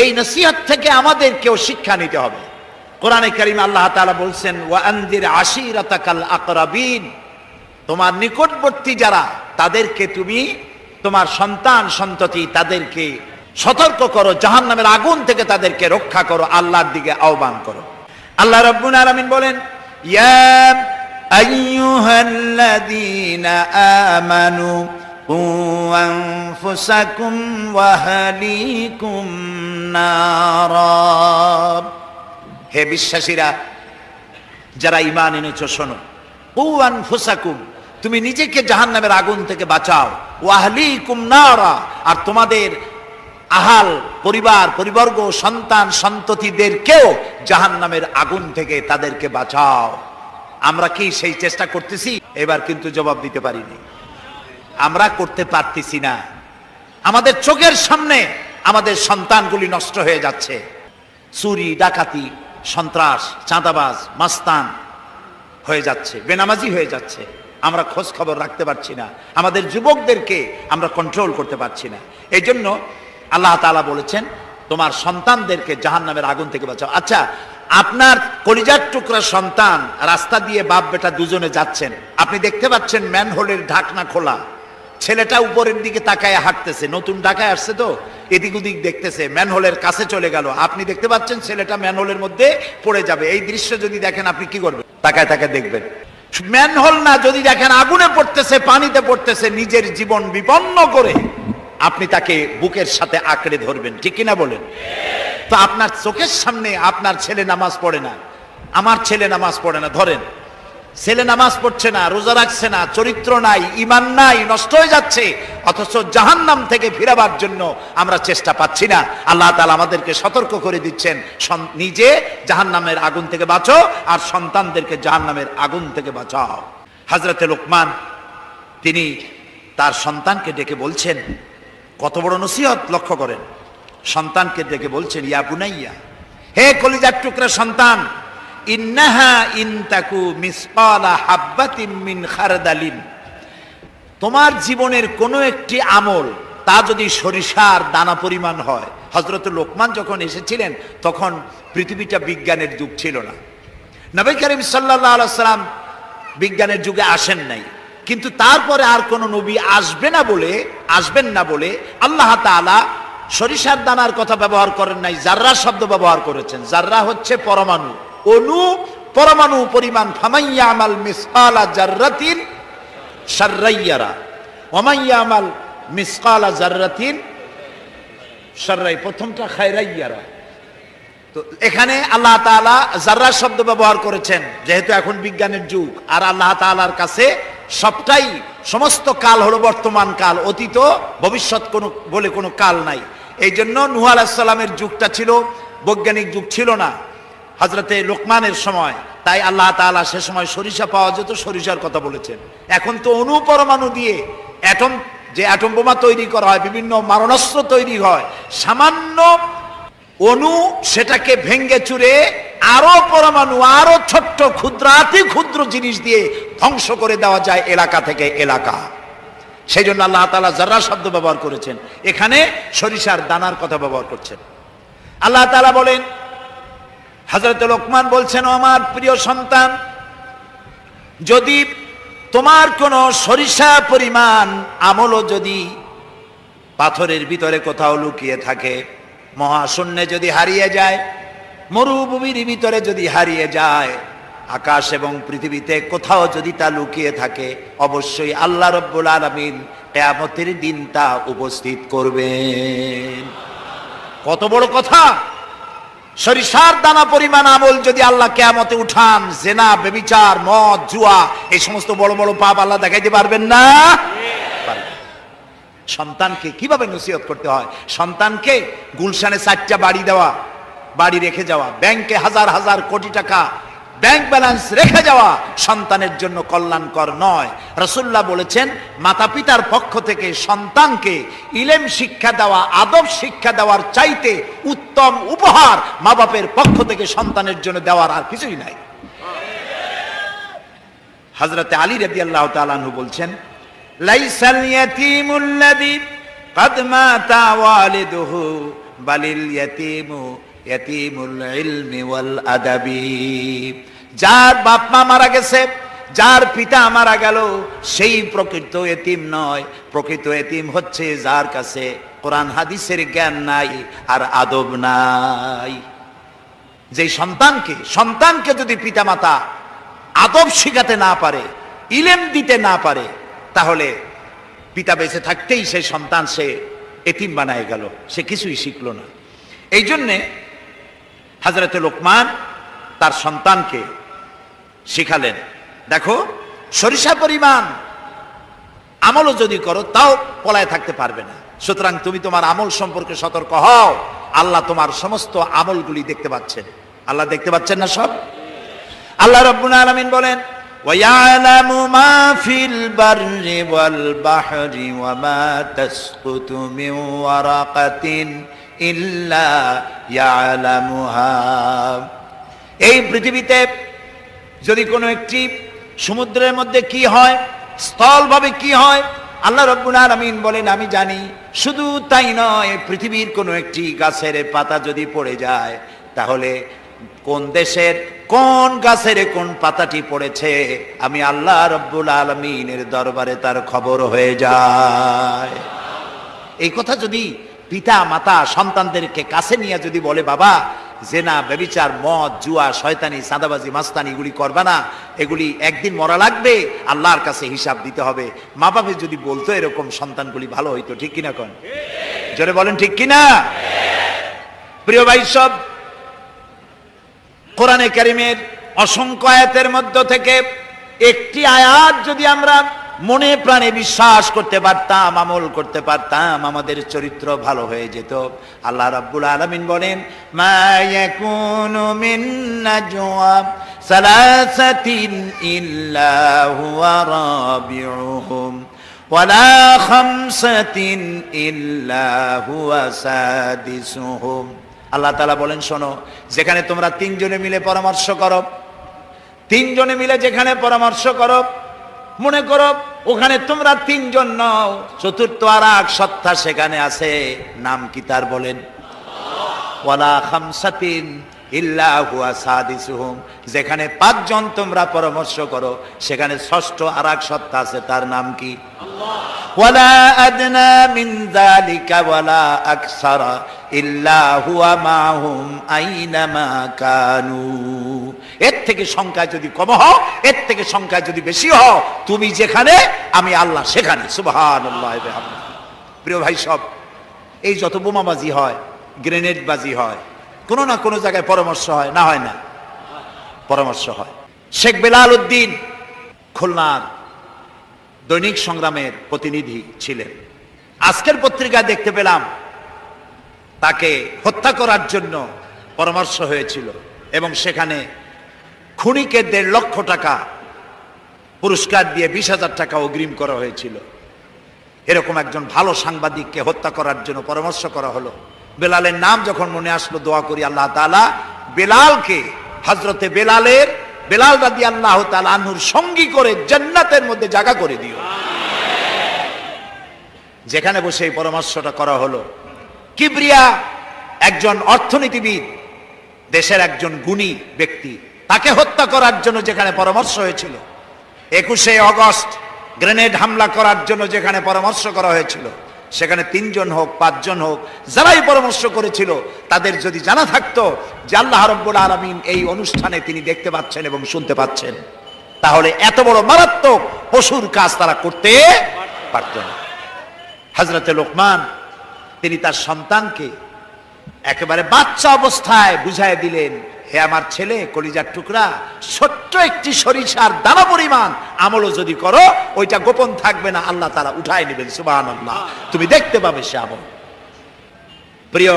এই নসিহত থেকে আমাদেরকেও শিক্ষা নিতে হবে। কোরআনে কারিম আল্লাহ তালা বলছেন, ওয়া আনদির আশিরাতাকাল আকরাবিন। তোমার নিকটবর্তী যারা, তাদেরকে তুমি, তোমার সন্তান সন্ততি তাদেরকে সতর্ক করো, জাহান্নামের আগুন থেকে তাদেরকে রক্ষা করো, আল্লাহর দিকে আহ্বান করো। আল্লাহ রাব্বুল আলামিন বলেন, ইয়া আইয়ুহাল্লাযীনা আমানু ওয়া আহলিকুম নারা হে বিশ্বাসীরা, যারা ইমান এনেছো, শোনো। কৌয়ান ফুসাকুম তুমি নিজেকে জাহান্নামের আগুন থেকে বাঁচাও। ওয়াহলি কুমনারা আর তোমাদের আহাল, পরিবার, পরিবর্গ, সন্তান, সন্ততিদেরকেও জাহান্নামের আগুন থেকে তাদেরকে বাঁচাও। আমরা কি সেই চেষ্টা করতেছি? এবার কিন্তু জবাব দিতে পারিনি। আমরা করতে পারতেছি না। আমাদের চোখের সামনে আমাদের সন্তানগুলি নষ্ট হয়ে যাচ্ছে। চুরি, ডাকাতি, সন্ত্রাস, চাঁদাবাজ, মাস্তান হয়ে যাচ্ছে, বেনামাজি হয়ে যাচ্ছে। আমরা খোঁজ খবর রাখতে পারছি না। আমাদের যুবকদেরকে আমরা কন্ট্রোল করতে পারছি না। এই জন্য আল্লাহ তাআলা বলেছেন, তোমার সন্তানদেরকে জাহান্নামের আগুন থেকে বাঁচাও। আচ্ছা আপনার কলিজার টুকরা সন্তান রাস্তা দিয়ে বাপ বেটা দুজনে যাচ্ছেন। আপনি দেখতে পাচ্ছেন ম্যানহোলের ঢাকনা খোলা। ছেলেটা উপরের দিকে তাকায় হাঁটতেছে, নতুন ঢাকায় আসছে তো, এদিক ওদিক দেখতেছে, ম্যানহোলের কাছে চলে গেল। আপনি দেখতে পাচ্ছেন ছেলেটা ম্যানহোলের মধ্যে পড়ে যাবে। এই দৃশ্য যদি দেখেন, আপনি কি করবেন? তাকায় তাকায় দেখবেন। ম্যানহোল না, যদি দেখেন, আগুনে পড়তেছে, পানিতে পড়তেছে, নিজের জীবন বিপন্ন করে, আপনি তাকে বুকের সাথে আঁকড়ে ধরবেন। ঠিক কিনা বলেন? তো আপনার চোখের সামনে আপনার ছেলে নামাজ পড়ে না, আমার ছেলে নামাজ পড়ে না, ধরেন। ছেলে নামাজ পড়ছে না, রোজা রাখছে না, চরিত্র নাই ইমান নাই, নষ্ট হয়ে যাচ্ছে, অথচ জাহান্নাম থেকে ফিরাবার জন্য আমরা চেষ্টা পাচ্ছি না। আল্লাহ তাআলা আমাদেরকে সতর্ক করে দিচ্ছেন নিজে জাহান্নামের আগুন থেকে বাঁচো আর সন্তানদেরকে জাহান্নামের আগুন থেকে বাঁচাও। হাজরতে লোকমান, তিনি তার সন্তানকে ডেকে বলছেন, কত বড় নসিহত লক্ষ্য করেন। সন্তানকে ডেকে বলছেন, ইয়া বুনাইয়া, হে কলিজার টুকরা সন্তান ইন্নাহা ইনতাকু মিসকালা হাব্বাতিম মিন খারদালিন। তোমার জীবনের কোনো একটি আমল, তা যদি সরিষার দানা পরিমাণ হয় হজরত লোকমান যখন এসেছিলেন, তখন পৃথিবীটা বিজ্ঞানের যুগ ছিল না। নবী করিম সাল্লাম বিজ্ঞানের যুগে আসেন নাই। কিন্তু তারপরে আর কোন নবী আসবে না বলে, আসবেন না বলে আল্লাহ তাআলা সরিষার দানার কথা ব্যবহার করেন নাই জাররা শব্দ ব্যবহার করেছেন। জাররা হচ্ছে পরমাণু। অনু পরমাণু পরিমাণ ফামাইয়া আমাল মিসকালা জাররাতিন সার্রাইয়ারা ওমাইয়া আমাল মিসকালা জাররাতিন সার্রাই প্রথমটা খায়রাইয়ারা। তো এখানে আল্লাহ তাআলা জাররা শব্দ ব্যবহার করেছেন, যেহেতু এখন বিজ্ঞানের যুগ, আর আল্লাহ তাআলার কাছে সবটাই সমস্ত কাল হলো বর্তমান কাল, অতীত, ভবিষ্যৎ কোনো বলে কোনো কাল নাই। এই জন্য নুহ আলাহিসাল্লামের যুগটা ছিল, বৈজ্ঞানিক যুগ ছিল না। হজরতে লোকমানের সময়, তাই আল্লাহ তাআলা সে সময় সরিষা পাওয়া যেত, সরিষার কথা বলেছেন। এখন তো অনুপরমাণু দিয়ে অ্যাটম যে অ্যাটম বোমা তৈরি করা হয়, বিভিন্ন মারণাস্ত্র তৈরি হয়, সামান্য অনু সেটাকে ভেঙ্গে চুরে আরও পরমাণু, আরও ছোট্ট ক্ষুদ্রাতি ক্ষুদ্র জিনিস দিয়ে ধ্বংস করে দেওয়া যায় এলাকা থেকে এলাকা। সেই জন্য আল্লাহ তালা জাররা শব্দ ব্যবহার করেছেন, এখানে সরিষার দানার কথা ব্যবহার করছেন। আল্লাহ তালা বলেন হযরত লোকমান বলছেন আমার প্রিয় সন্তান, যদি তোমার কোনো সরিষা পরিমাণ আমলও যদি পাথরের ভিতরে কোথাও লুকিয়ে থাকে, মহাশূন্যে যদি হারিয়ে যায়, মরুভূমির ভিতরে যদি হারিয়ে যায়, আকাশ এবং পৃথিবীতে কোথাও যদি তা লুকিয়ে থাকে, অবশ্যই আল্লাহ রব্বুল আলমিন কেয়ামতের দিন তা উপস্থিত করবেন। কত বড় কথা! সরিষার দানা পরিমাণ আমল যদি আল্লাহ কেয়ামতে উঠান, জেনা, বেবিচার, মদ, জুয়া, এই সমস্ত বড় বড় পাপ আল্লাহ দেখাইতে পারবেন না? সন্তানকে কীভাবে নসিহত করতে হয়? সন্তানকে গুলশানে চারটা বাড়ি দেওয়া, বাড়ি রেখে যাওয়া, ব্যাংকে হাজার হাজার কোটি টাকা ব্যাংক ব্যালেন্স রেখে যাওয়া সন্তানের জন্য কল্যাণকর নয় রসুল্লাহ বলেছেন মাতা পিতার পক্ষ থেকে সন্তানকে ইলেম শিক্ষা দেওয়া আদব শিক্ষা দেওয়ার চাইতে উত্তম উপহার মা বাপের পক্ষ থেকে সন্তানের জন্য দেওয়ার আর কিছুই নাই হজরতে আলী রবি আল্লাহ তালু বলছেন লাইসাল ইয়াতীমুল্লাযী قد مات والده বালিল ইয়াতিমু যার বাপ মা মারা গেছে, যার পিতা মারা গেল, সেই প্রকৃত এতিম নয়। প্রকৃত এতিম হচ্ছে যার কাছে কোরআন হাদিসের জ্ঞান নাই আর আদব নাই। যে সন্তানকে সন্তানকে যদি পিতামাতা আদব শিখাতে না পারে, ইলেম দিতে না পারে, তাহলে পিতা বেঁচে থাকতেই সেই সন্তান সে এতিম বানায় গেল। সে কিছুই শিখলো না। এই জন্যে হাজরতে লোকমান তার সন্তানকে শিখালেন দেখো সরিষা পরিমাণ আমলও যদি করো তাও পলায় থাকতে পারবে না সুতরাং তুমি তোমার আমল সম্পর্কে সতর্ক হও আল্লাহ তোমার সমস্ত আমলগুলি দেখতে পাচ্ছেন আল্লাহ দেখতে পাচ্ছেন না সব আল্লাহ রব্বুল আলামিন বলেন وَيَعْلَمُ مَا فِي الْبَرِّ وَالْبَحْرِ وَمَا تَسْقُطُ مِنْ وَرَقَةٍ ইল্লা এই পৃথিবীতে যদি কোনো একটি সমুদ্রের মধ্যে কি হয়, স্থলভাবে কি হয়, আল্লাহ রব্বুল আমিন বলেন, আমি জানি, শুধু তাই নয়, পৃথিবীর কোনো একটি গাছের পাতা যদি পড়ে যায়, তাহলে কোন দেশের কোন গাছের কোন পাতাটি পড়েছে, আমি আল্লাহ রব্বুল আলমিনের দরবারে তার খবর হয়ে যায়। এই কথা যদি পিতা, মাতা, সন্তানদেরকে কাছে নিয়ে যদি বলে, বাবা, জেনা বেবিচার মদ, জুয়া, শয়তানি, সাদাবাজি, মাস্তানি এগুলি করবা না, এগুলি একদিন মরা লাগবে, আল্লাহর কাছে হিসাব দিতে হবে। মা বাবা যদি বলতো এরকম সন্তানগুলি ভালো হইতো, ঠিক কিনা কোন? জোরে বলেন, ঠিক কিনা? প্রিয় ভাই সব, কোরআনে কারিমের অসংখ্য আয়াতের মধ্য থেকে একটি আয়াত যদি আমরা মনে প্রাণে বিশ্বাস করতে পারতাম আমল করতে পারতাম আমাদের চরিত্র ভালো হয়ে যেত আল্লাহ রাব্বুল আলামিন বলেন মা ইয়াকুনু মিন নাজওয়া সালাসাতিন ইল্লা হুয়া রাবিউহুম ولا خمسة إلا هو سادسهم আল্লাহ তালা বলেন শোনো যেখানে তোমরা তিনজনে মিলে পরামর্শ করো তিনজনে মিলে যেখানে পরামর্শ করো মনে করো, ওখানে তোমরা তিনজন নও, চতুর্থ আর এক সত্তা সেখানে আছে। নাম কি তার বলেন? ওয়ালা খামসাতিন ইল্লা হুয়া সাদিসুহুম যেখানে পাঁচজন তোমরা পরামর্শ করো সেখানে ষষ্ঠ আর এক সত্তা আছে তার নাম কি? ওয়ালা আদনা মিন যালিকা ওয়ালা আকসারা ইল্লা হুয়া মাহুম আইনামা কানু। এর থেকে সংখ্যা যদি কম হও এর থেকে সংখ্যা যদি বেশি হও তুমি যেখানে আমি আল্লাহ সেখানে। সুবহানাল্লাহ প্রিয় ভাই সব এই যত বোমাবাজি হয় গ্রেনেড বাজি হয় কোনো না কোনো জায়গায় পরামর্শ হয়, না হয় না। পরামর্শ হয়। শেখ বেলাল উদ্দিন খুলনার দৈনিক সংগ্রামের প্রতিনিধি ছিলেন। আজকের পত্রিকায় দেখতে পেলাম, তাকে হত্যা করার জন্য পরামর্শ হয়েছিল এবং সেখানে খুনিকে দেড় লক্ষ টাকা পুরস্কার দিয়ে বিশ হাজার টাকা অগ্রিম করা হয়েছিল। এরকম একজন ভালো সাংবাদিককে হত্যা করার জন্য পরামর্শ করা হলো। বেলালের নাম যখন মনে আসলো, দোয়া করি আল্লাহ তাআলা, বেলালকে হজরতে বেলালের, বেলাল রাদি আল্লাহ তালুর সঙ্গী করে জান্নাতের মধ্যে জায়গা করে দিও। যেখানে বসে এই পরামর্শটা করা হলো, কিবরিয়া একজন অর্থনীতিবিদ, দেশের একজন গুণী ব্যক্তি, তাকে হত্যা করার জন্য যেখানে পরামর্শ হয়েছিল, একুশে অগস্ট গ্রেনেড হামলা করার জন্য যেখানে পরামর্শ করা হয়েছিল সেখানে তিনজন হোক, পাঁচজন হোক, যারাই পরামর্শ করেছিল, তাদের যদি জানা থাকতো যে আল্লাহ রব্বুল আলমিন এই অনুষ্ঠানে তিনি দেখতে পাচ্ছেন এবং শুনতে পাচ্ছেন, তাহলে এত বড় মারাত্মক পশুর কাজ তারা করতে পারত না। হজরতে লোকমান, তিনি তার সন্তানকে একেবারে বাচ্চা অবস্থায় বুঝাই দিলেন হে আমার ছেলে, কলিজার টুকরা, ছোট্ট একটি সরিষার দানা পরিমাণ আমলও যদি করো, ওইটা গোপন থাকবে না, আল্লাহ তারা উঠায় নেবেন সুবাহ আল্লাহ তুমি দেখতে পাবে সে আমল। প্রিয়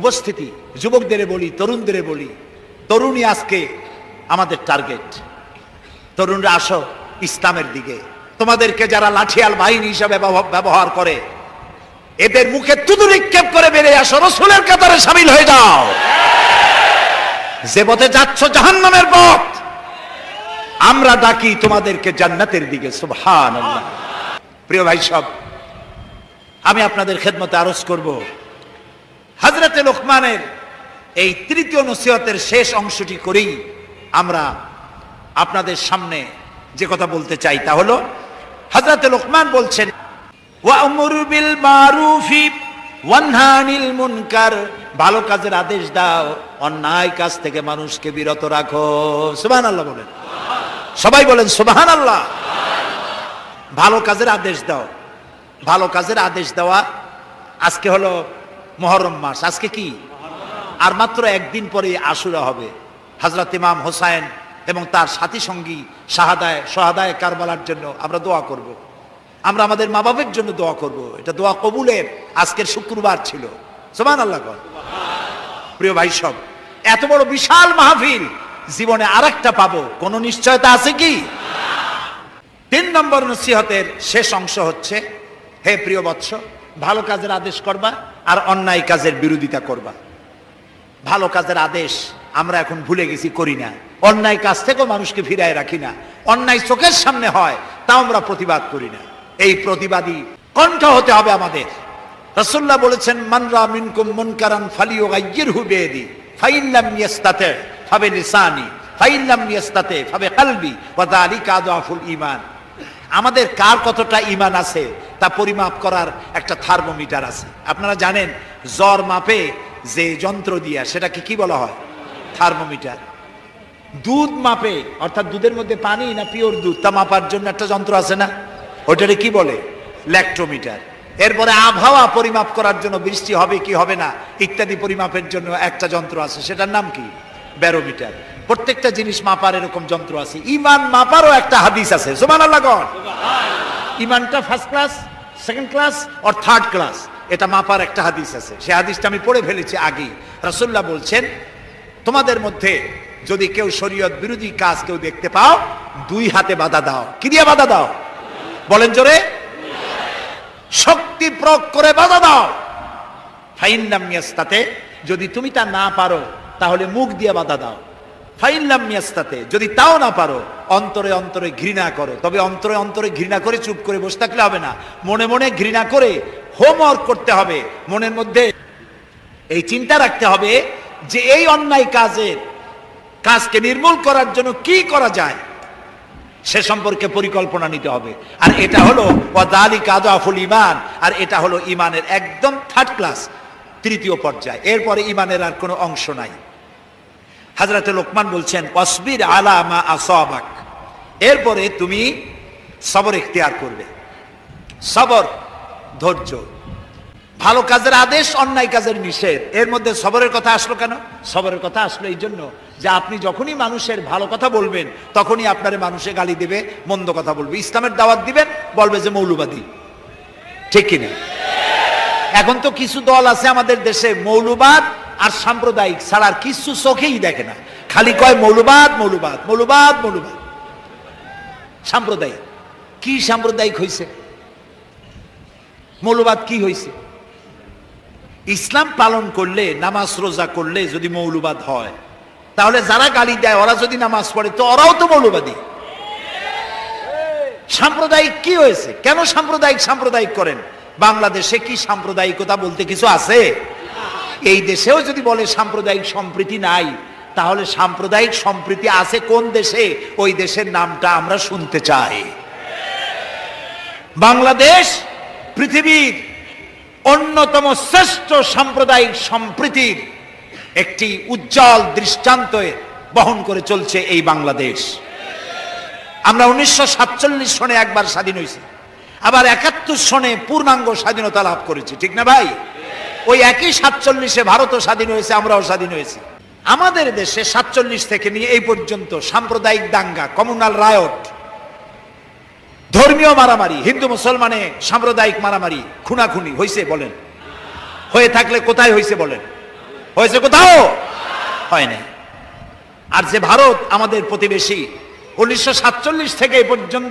উপস্থিতি, যুবকদের বলি, তরুণদের বলি, তরুণী আজকে আমাদের টার্গেট। তরুণরা আসো ইসলামের দিকে। তোমাদেরকে যারা লাঠিয়াল বাহিনী হিসাবে ব্যবহার করে, এদের মুখে তুদু নিক্ষেপ করে বেরিয়ে আসো, রসুলের কাতারে সামিল হয়ে যাও। যে পথে যাচ্ছ জাহান্নামের পথ। আমরা ডাকি তোমাদেরকে জান্নাতের দিকে সুবহান প্রিয় ভাই সব, আমি আপনাদের খেদমতে আরজ করব। হজরতে লোকমানের এই তৃতীয় নসিহতের শেষ অংশটি করেই আমরা আপনাদের সামনে যে কথা বলতে চাই তা হলো হজরতে লোকমান বলছেন ওয়ামুর বিল মারুফি ওয়ানহানিল মুনকার, ভালো কাজের আদেশ দাও, অন্যায় কাজ থেকে মানুষকে বিরত রাখো। সুবহানাল্লাহ বলেন। সবাই বলেন, সুবহানাল্লাহ। ভালো কাজের আদেশ দাও। ভালো কাজের আদেশ দেওয়া আজকে হলো মহরম মাস। আজকে কি? আর মাত্র একদিন পরে আশুরা হবে। হজরত ইমাম হোসাইন এবং তার সাথী সঙ্গী শাহাদায় শাহাদায় কারবালার জন্য আমরা দোয়া করব। আমরা আমাদের মা বাবার জন্য দোয়া করব। এটা দোয়া কবুলের আজকের শুক্রবার ছিল। সোমান আল্লাহ। প্রিয় ভাই সব, এত বড় বিশাল মাহফিল, জীবনে আরেকটা পাবো। কোনো নিশ্চয়তা আছে কি? তিন নম্বর নসিহতের শেষ অংশ হচ্ছে, হে প্রিয় বৎস, ভালো কাজের আদেশ করবা আর অন্যায় কাজের বিরোধিতা করবা। ভালো কাজের আদেশ আমরা এখন ভুলে গেছি, করি না। অন্যায় কাজ থেকেও মানুষকে ফিরায় রাখি না। অন্যায় চোখের সামনে হয়, তাও আমরা প্রতিবাদ করি না। এই প্রতিবাদী কণ্ঠ হতে হবে আমাদের। রসুল্লাহ বলেছেন, মানরা মিনকুম মুনকারান ফালিও গাইয়ের হুবেদি ফাইল্লাম ইয়াস্তাতে ফাবে লিসানি ফাইল্লাম ইয়াস্তাতে ফাবে কালবি, ওয়া যালিকা আদআফুল ঈমান। আমাদের কার কতটা ইমান আছে, তা পরিমাপ করার একটা থার্মোমিটার আছে। আপনারা জানেন, জ্বর মাপে যে যন্ত্র দিয়া, সেটাকে কি বলা হয়? থার্মোমিটার। দুধ মাপে, অর্থাৎ দুধের মধ্যে পানি না পিওর দুধ, তা মাপার জন্য একটা যন্ত্র আছে না? ওটারে কি বলে? ল্যাক্টোমিটার। এরপরে আবহাওয়া পরিমাপ করার জন্য বৃষ্টি হবে কি হবে না, ইত্যাদি পরিমাপের জন্য একটা যন্ত্র আছে, সেটার নাম কি? ব্যারোমিটার। প্রত্যেকটা জিনিস মাপার এরকম যন্ত্র আছে। ইমান মাপারও একটা হাদিস আছে। ইমানটা first class second class or third class এটা মাপার একটা হাদিস আছে। সে হাদিসটা আমি পড়ে ফেলেছি আগেই। রাসূলুল্লাহ বলছেন, তোমাদের মধ্যে যদি কেউ শরীয়ত বিরোধী কাজ কেউ দেখতে পাও, দুই হাতে বাধা দাও। কি দিয়ে বাধা দাও? বলেন জোরে। শক্তি প্রয়োগ করে বাধা দাও। ফাইন্নাম মিয়াস্তাতে যদি তুমি তা না পারো, তাহলে মুখ দিয়ে বাধা দাও। ফাইল্লাম মিয়াস্তাতে যদি তাও না পারো, অন্তরে অন্তরে ঘৃণা করো। তবে অন্তরে অন্তরে ঘৃণা করে, চুপ করে বসে থাকলে হবে না। মনে মনে ঘৃণা করে হোমওয়ার্ক করতে হবে। মনের মধ্যে এই চিন্তা রাখতে হবে যে এই অন্যায় কাজের, কাজকে নির্মূল করার জন্য কি করা যায়? সে সম্পর্কে পরিকল্পনা নিতে হবে। আর এটা হলো ওয়াদালি কাদাফুল ইমান আর এটা হলো ইমানের একদম থার্ড ক্লাস তৃতীয় পর্যায়। এরপরে ইমানের আর কোনো অংশ নাই। হাজরাতে লোকমান বলছেন অসবির আলা মা আসাবাক। এরপরে তুমি সবর ইখতিয়ার করবে। সবর, ধৈর্য। ভালো কাজের আদেশ, অন্যায় কাজের নিষেধ। এর মধ্যে সবরের কথা আসলো কেন? সবরের কথা আসলো এই জন্য যে আপনি যখনই মানুষের ভালো কথা বলবেন, তখনই আপনার মানুষে গালি দেবে, মন্দ কথা বলবে। ইসলামের দাওয়াত দিবেন, বলবে যে মৌলবাদী। ঠিক কিনা? এখন তো কিছু দল আছে আমাদের দেশে মৌলবাদ আর সাম্প্রদায়িক, ছাড়া আর কিছু চোখেই দেখে না। খালি কয় মৌলবাদ মৌলবাদ মৌলবাদ মৌলবাদ। সাম্প্রদায়িক। কি সাম্প্রদায়িক হয়েছে মৌলবাদ কি হয়েছে ইসলাম পালন করলে, নামাজ রোজা করলে যদি মৌলবাদ হয় তাহলে যারা গালি দেয়, ওরা যদি নামাজ পড়ে, তো ওরাও তো মৌলবাদী। সাম্প্রদায়িক কি হয়েছে? কেন সাম্প্রদায়িক সাম্প্রদায়িক করেন? বাংলাদেশে কি সাম্প্রদায়িকতা বলতে কিছু আছে? এই দেশেও যদি বলে সাম্প্রদায়িক সম্প্রীতি নাই, তাহলে সাম্প্রদায়িক সম্প্রীতি আছে কোন দেশে? ওই দেশের নামটা আমরা শুনতে চাই। বাংলাদেশ পৃথিবীর অন্যতম শ্রেষ্ঠ সাম্প্রদায়িক সম্প্রীতির একটি উজ্জ্বল দৃষ্টান্ত বহন করে চলছে এই বাংলাদেশ। আমরা উনিশশো সাতচল্লিশ সনে একবার স্বাধীন হয়েছি। আবার একাত্তর সনে পূর্ণাঙ্গ স্বাধীনতা লাভ করেছি। ঠিক না ভাই? ওই একই সাতচল্লিশে ভারতও স্বাধীন হয়েছে, আমরাও স্বাধীন হয়েছি। আমাদের দেশে সাতচল্লিশ থেকে নিয়ে এই পর্যন্ত সাম্প্রদায়িক দাঙ্গা কমিউনাল রায়ট ধর্মীয় মারামারি, হিন্দু মুসলমানে সাম্প্রদায়িক মারামারি, খুনাখুনি হয়েছে বলেন। হয়ে থাকলে কোথায় হয়েছে বলেন? হয়েছে কোথাও? হয় নাই আর যে ভারত আমাদের প্রতিবেশী উনিশশো সাতচল্লিশ থেকে পর্যন্ত